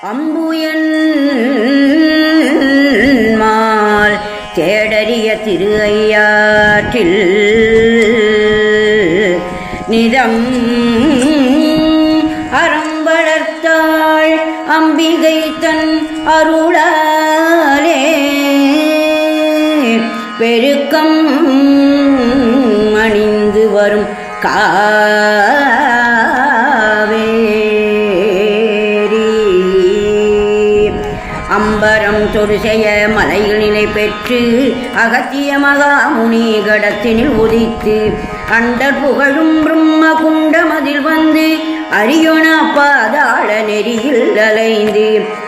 அம்புயன் mall தேடறிய திரு ஐயாற்றில் நிதம் அறம் வளர்த்தாள் அம்பிகை தன் அருளாலே. பெருக்கம் அணிந்து வரும் கா அம்பரம் தொருசெய மலைகளினை பெற்று அகத்திய மகாமுனி கடத்தினில் உதித்து அண்டர் புகழும் பிரம்ம குண்டமதில் வந்து அரியோன பாதாள நெறியில் அலைந்து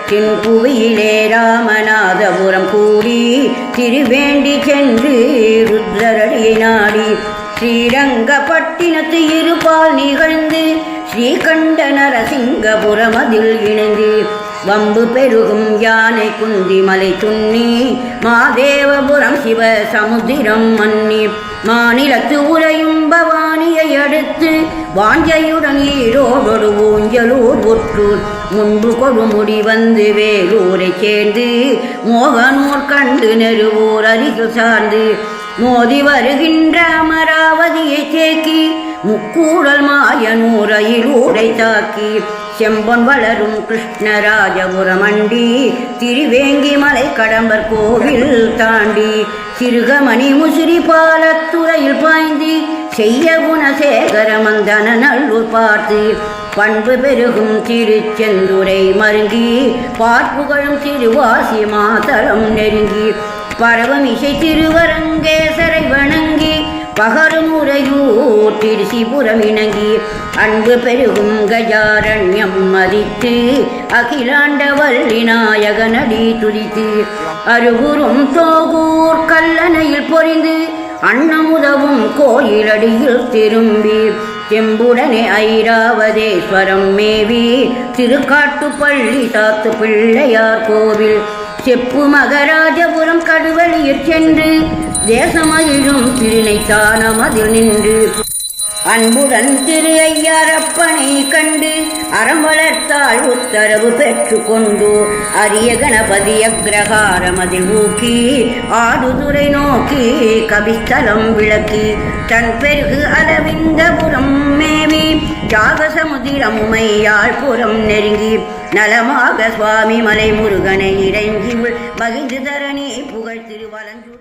தென்புவியிலே ராமநாதபுரம் கூடி திருவேண்டி சென்று ருத்ரரடியை நாடி ஸ்ரீரங்கப்பட்டினத்து இருபால் நிகழ்ந்து ஸ்ரீகண்ட நரசிங்கபுரம் அதில் இணைந்து வம்பு பெருகும் யானை குந்தி மலை துண்ணி மாதேவபுரம் சிவ சமுதிரம் மன்னி. மாநிலத்து உரையும் பவானியை அடுத்து வாஞ்சையுடன் ஈரோடொடு ஊஞ்சலூர் ஒற்றூர் முன்பு கொடுமுடி வந்து வேலூரை சேர்ந்து மோகனூர் கண்டு நெருவூர் அருகில் சார்ந்து. மோதி வருகின்ற அமராவதியை தேக்கி முக்கூடல் மாயனூர் அயிலூரை தாக்கி. செம்பொன் வளரும் கிருஷ்ணராஜபுரமண்டி திருவேங்கி மலை கடம்பர் கோவில் தாண்டி சிறுகமணி முசிறி பாலத்துறையில் பாய்ந்து செய்ய குணசேகர மந்தன நல்லூர் பார்த்து பண்பு பெருகும் திருச்செந்துரை மருங்கி பார்ப்புகழும் திருவாசி மாதளம் நெருங்கி பரவம் இசை திருவரங்கேசரை வணங்கி பகருமுறையூர் திருசிபுரம் இணங்கி அன்பு பெருகும் கஜாரண்யம் மதித்து அகிலாண்ட வள்ளி நாயகனடி துதித்து. அருகுரும் தோகூர் கல்லணையில் பொறிந்து அன்னமுதவும் கோயிலடியில் திரும்பி. செம்புடனே ஐராவதேஸ்வரம் மேவி திருக்காட்டு பள்ளி தாத்து பிள்ளையார் கோவில். செப்பு மகராஜபுரம் கடுவழியில் சென்று தேசமகிழும் திருநைத்தானம் அதில் நின்று. அன்புடன் திரு ஐயாரப்பனை கண்டு அறம் வளர்த்தால் உத்தரவு பெற்று கொண்டு. அரிய கணபதி அக்ரஹாரம் அதில் ஊக்கி ஆடுதுரை நோக்கி கபிஸ்தலம் விளக்கி. தன் பெருகு அரவிந்தபுரம் மேவி ஜாகசமுதிரமுமை புறம் நெருங்கி. நலமாக சுவாமி மலை முருகனை இறங்கி மகிழ்ந்து தரணி புகழ் திருவலஞ்சு